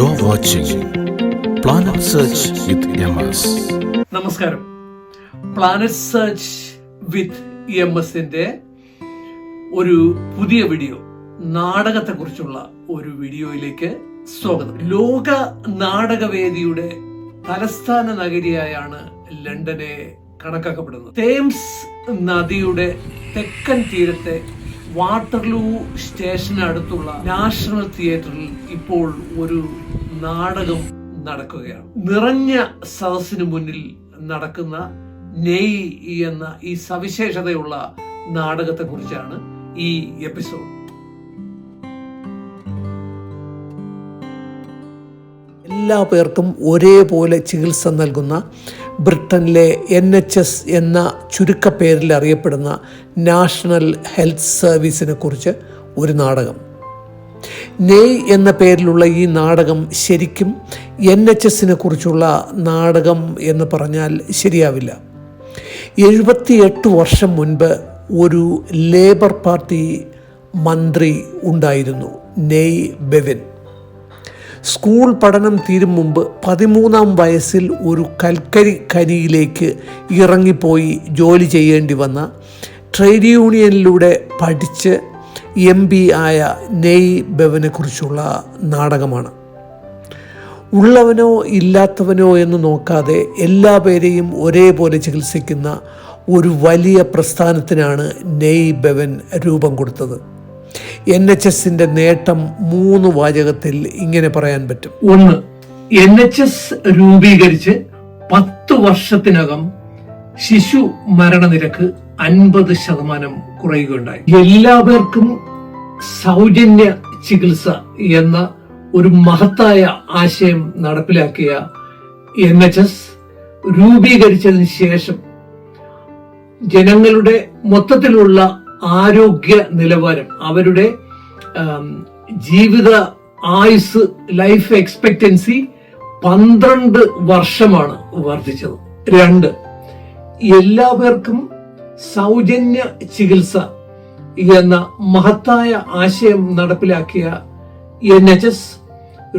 Planet Search with MS. നമസ്കാരം. Planet search with M എസിന്റെ ഒരു പുതിയ വീഡിയോ നാടകത്തെ കുറിച്ചുള്ള ഒരു വീഡിയോയിലേക്ക് സ്വാഗതം. ലോക നാടകവേദിയുടെ തലസ്ഥാന നഗരിയായാണ് ലണ്ടനെ കണക്കാക്കപ്പെടുന്നത്. തേംസ് നദിയുടെ തെക്കൻ തീരത്തെ വാട്ടർലൂ സ്റ്റേഷനടുത്തുള്ള നാഷണൽ തിയേറ്ററിൽ ഇപ്പോൾ ഒരു നാടകം നടക്കുകയാണ്. നിറഞ്ഞ സദസ്സിന് മുന്നിൽ നടക്കുന്ന നെയ് എന്ന ഈ സവിശേഷതയുള്ള നാടകത്തെക്കുറിച്ചാണ് ഈ എപ്പിസോഡ്. എല്ലാ പേർക്കും ഒരേപോലെ ചികിത്സ നൽകുന്ന ബ്രിട്ടനിലെ എൻ എച്ച് എസ് എന്ന ചുരുക്കപ്പേരിൽ അറിയപ്പെടുന്ന നാഷണൽ ഹെൽത്ത് സർവീസിനെ കുറിച്ച് ഒരു നാടകം. നെയ് എന്ന പേരിലുള്ള ഈ നാടകം ശരിക്കും എൻ എച്ച് എസിനെ കുറിച്ചുള്ള നാടകം എന്ന് പറഞ്ഞാൽ ശരിയാവില്ല. എഴുപത്തിയെട്ട് വർഷം മുൻപ് ഒരു ലേബർ പാർട്ടി മന്ത്രി ഉണ്ടായിരുന്നു നെയ് ബെവിൻ. സ്കൂൾ പഠനം തീരും മുമ്പ് പതിമൂന്നാം വയസ്സിൽ ഒരു കൽക്കരി ഖനിയിലേക്ക് ഇറങ്ങിപ്പോയി ജോലി ചെയ്യേണ്ടി വന്ന ട്രേഡ് യൂണിയനിലൂടെ പഠിച്ച് എം പി ആയ നെയ് ബെവനെക്കുറിച്ചുള്ള നാടകമാണ്. ഉള്ളവനോ ഇല്ലാത്തവനോ എന്ന് നോക്കാതെ എല്ലാ പേരെയും ഒരേപോലെ ചികിത്സിക്കുന്ന ഒരു വലിയ പ്രസ്ഥാനത്തിനാണ് നെയ് ബെവൻ രൂപം കൊടുത്തത്. എൻ എച്ച് എസിന്റെ നേട്ടം മൂന്ന് വാചകത്തിൽ ഇങ്ങനെ പറയാൻ പറ്റും. ഒന്ന് എൻ എച്ച് എസ് രൂപീകരിച്ച് പത്ത് വർഷത്തിനകം ശിശു മരണനിരക്ക് അൻപത് ശതമാനം കുറയുകയുണ്ടായി. എല്ലാവർക്കും സൗജന്യ ചികിത്സ എന്ന ഒരു മഹത്തായ ആശയം നടപ്പിലാക്കിയ എൻ എച്ച് എസ് രൂപീകരിച്ചതിന് ശേഷം ജനങ്ങളുടെ മൊത്തത്തിലുള്ള ആരോഗ്യ നിലവാരം അവരുടെ ജീവിത ആയുസ് ലൈഫ് എക്സ്പെക്ടൻസി പന്ത്രണ്ട് വർഷമാണ് വർദ്ധിച്ചത്. രണ്ട് എല്ലാവർക്കും സൗജന്യ ചികിത്സ എന്ന മഹത്തായ ആശയം നടപ്പിലാക്കിയ എൻ എച്ച് എസ്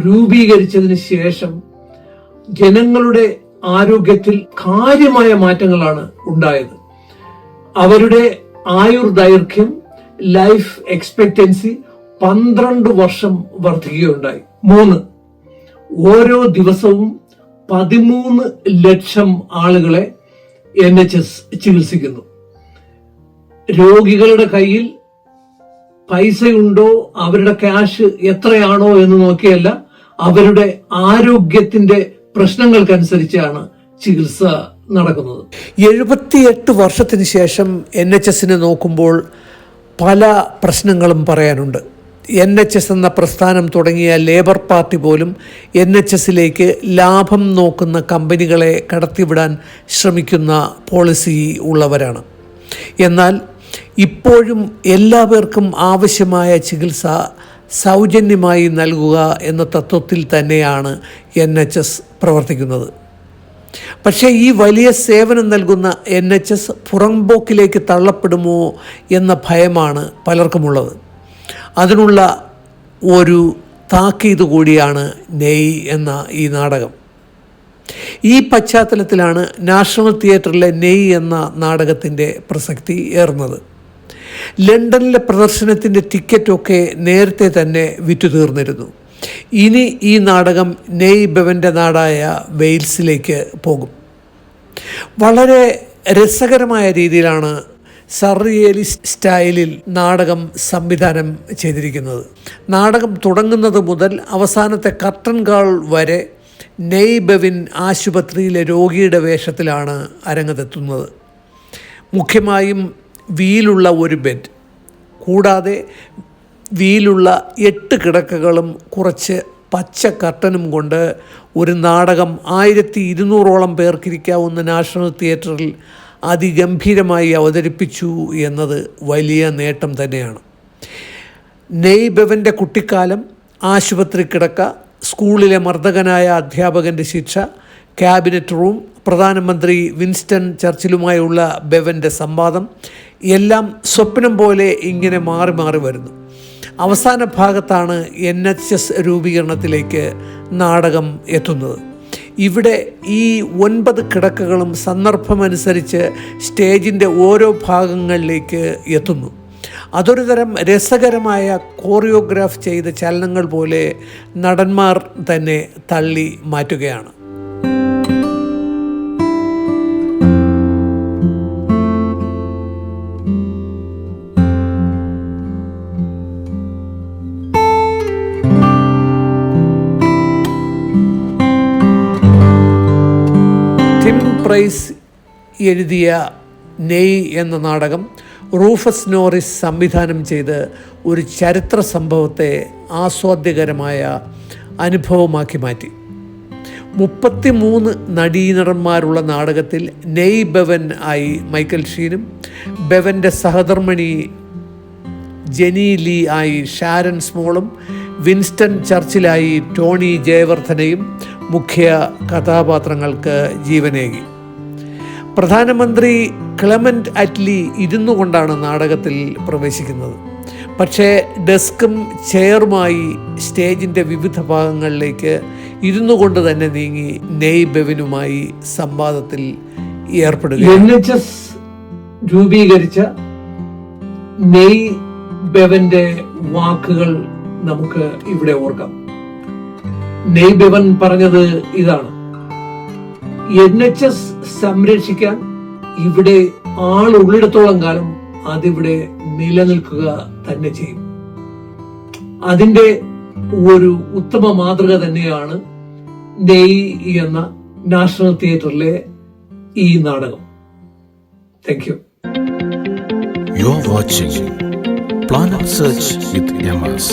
രൂപീകരിച്ചതിന് ശേഷം ജനങ്ങളുടെ ആരോഗ്യത്തിൽ കാര്യമായ മാറ്റങ്ങളാണ് ഉണ്ടായത്. അവരുടെ ആയുർ ദൈർഘ്യം ലൈഫ് എക്സ്പെക്ടൻസി പന്ത്രണ്ട് വർഷം വർദ്ധിക്കുകയുണ്ടായി മൂന്ന് ഓരോ ദിവസവും പതിമൂന്ന് ലക്ഷം ആളുകളെ എൻ എച്ച് എസ് ചികിത്സിക്കുന്നു. രോഗികളുടെ കയ്യിൽ പൈസയുണ്ടോ? അവരുടെ ക്യാഷ് എത്രയാണോ എന്ന് നോക്കിയല്ല അവരുടെ ആരോഗ്യത്തിന്റെ പ്രശ്നങ്ങൾക്കനുസരിച്ചാണ് ചികിത്സ നടക്കുന്നത്. എഴുപത്തിയെട്ട് വർഷത്തിന് ശേഷം എൻ എച്ച് എസിനെ നോക്കുമ്പോൾ പല പ്രശ്നങ്ങളും പറയാനുണ്ട്. എൻ എച്ച് എസ് എന്ന പ്രസ്ഥാനം തുടങ്ങിയ ലേബർ പാർട്ടി പോലും എൻ എച്ച് എസിലേക്ക് ലാഭം നോക്കുന്ന കമ്പനികളെ കടത്തിവിടാൻ ശ്രമിക്കുന്ന പോളിസി ഉള്ളവരാണ്. എന്നാൽ ഇപ്പോഴും എല്ലാവർക്കും ആവശ്യമായ ചികിത്സ സൗജന്യമായി നൽകുക എന്ന തത്വത്തിൽ തന്നെയാണ് എൻ എച്ച് എസ് പ്രവർത്തിക്കുന്നത്. പക്ഷേ ഈ വലിയ സേവനം നൽകുന്ന എൻ എച്ച് എസ് പുറംപോക്കിലേക്ക് തള്ളപ്പെടുമോ എന്ന ഭയമാണ് പലർക്കുമുള്ളത്. അതിനുള്ള ഒരു താക്കീത് കൂടിയാണ് നെയ് എന്ന ഈ നാടകം. ഈ പശ്ചാത്തലത്തിലാണ് നാഷണൽ തിയേറ്ററിലെ നെയ് എന്ന നാടകത്തിന്റെ പ്രസക്തി ഏറുന്നത്. ലണ്ടനിലെ പ്രദർശനത്തിന്റെ ടിക്കറ്റൊക്കെ നേരത്തെ തന്നെ വിറ്റു തീർന്നിരുന്നു ഇനി ഈ നാടകം നെയ് ബെവന്റെ നാടായ വെയിൽസിലേക്ക് പോകും. വളരെ രസകരമായ രീതിയിലാണ് സർറിയലി സ്റ്റൈലിൽ നാടകം സംവിധാനം ചെയ്തിരിക്കുന്നത്. നാടകം തുടങ്ങുന്നത് മുതൽ അവസാനത്തെ കർട്ടൻ കാൾ വരെ നെയ് ബെവിൻ ആശുപത്രിയിലെ രോഗിയുടെ വേഷത്തിലാണ് അരങ്ങത്തെത്തുന്നത് മുഖ്യമായും വീലുള്ള ഒരു ബെഡ്. കൂടാതെ വീലുള്ള എട്ട് കിടക്കകളും കുറച്ച് പച്ച കർട്ടനും കൊണ്ട് ഒരു നാടകം ആയിരത്തി ഇരുന്നൂറോളം പേർക്കിരിക്കാവുന്ന നാഷണൽ തിയേറ്ററിൽ അതിഗംഭീരമായി അവതരിപ്പിച്ചു എന്നത് വലിയ നേട്ടം തന്നെയാണ്. നെയ്ബവന്റെ കുട്ടിക്കാലം ആശുപത്രി കിടക്ക സ്കൂളിലെ മർദ്ദകനായ അധ്യാപകന്റെ ശിക്ഷ ക്യാബിനറ്റ് റൂം പ്രധാനമന്ത്രി വിൻസ്റ്റൺ ചർച്ചിലുമായുള്ള ബെവന്റെ സംവാദം എല്ലാം സ്വപ്നം പോലെ ഇങ്ങനെ മാറി മാറി വരുന്നു. അവസാന ഭാഗത്താണ് എൻ എച്ച് എസ് രൂപീകരണത്തിലേക്ക് നാടകം എത്തുന്നത്. ഇവിടെ ഈ ഒൻപത് കിടക്കകളും സന്ദർഭമനുസരിച്ച് സ്റ്റേജിന്റെ ഓരോ ഭാഗങ്ങളിലേക്ക് എത്തുന്നു. അതൊരു തരം രസകരമായ കോറിയോഗ്രാഫ് ചെയ്ത ചലനങ്ങൾ പോലെ നടന്മാർ തന്നെ തള്ളി മാറ്റുകയാണ്. പ്രൈസ് എഴുതിയ നെയ് എന്ന നാടകം റൂഫസ് നോറിസ് സംവിധാനം ചെയ്ത് ഒരു ചരിത്ര സംഭവത്തെ ആസ്വാദ്യകരമായ അനുഭവമാക്കി മാറ്റി. മുപ്പത്തിമൂന്ന് നടീനടന്മാരുള്ള നാടകത്തിൽ നെയ് ബെവൻ ആയി മൈക്കൽ ഷീനും ബെവന്റെ സഹധർമ്മിണി ജെനി ലീ ആയി ഷാരൻ സ്മോളും വിൻസ്റ്റൺ ചർച്ചിലായി ടോണി ജയവർദ്ധനയും മുഖ്യ കഥാപാത്രങ്ങൾക്ക് ജീവനേകി. പ്രധാനമന്ത്രി ക്ലമന്റ് അറ്റ്ലി ഇരുന്നു കൊണ്ടാണ് നാടകത്തിൽ പ്രവേശിക്കുന്നത്. പക്ഷേ ഡെസ്കും ചെയറുമായി സ്റ്റേജിന്റെ വിവിധ ഭാഗങ്ങളിലേക്ക് ഇരുന്നു കൊണ്ട് തന്നെ നീങ്ങി നെയ് ബെവിനുമായി സംവാദത്തിൽ ഏർപ്പെടുക എൻ എച്ച് എസ് രൂപീകരിച്ച നെയ് ബെവന്റെ വാക്കുകൾ നമുക്ക് ഇവിടെ ഓർക്കാം. നെയ് ബെവൻ പറഞ്ഞത് ഇതാണ്. എൻ എച്ച് എസ് സംരക്ഷിക്കാൻ ഇവിടെ ആളുള്ളിടത്തോളം കാലം അതിവിടെ നിലനിൽക്കുക തന്നെ ചെയ്യും. അതിന്റെ ഒരു ഉത്തമ മാതൃക തന്നെയാണ് നെയ് എന്ന നാഷണൽ തിയേറ്ററിലെ ഈ നാടകം. Thank you you are watching Planet Search with MS.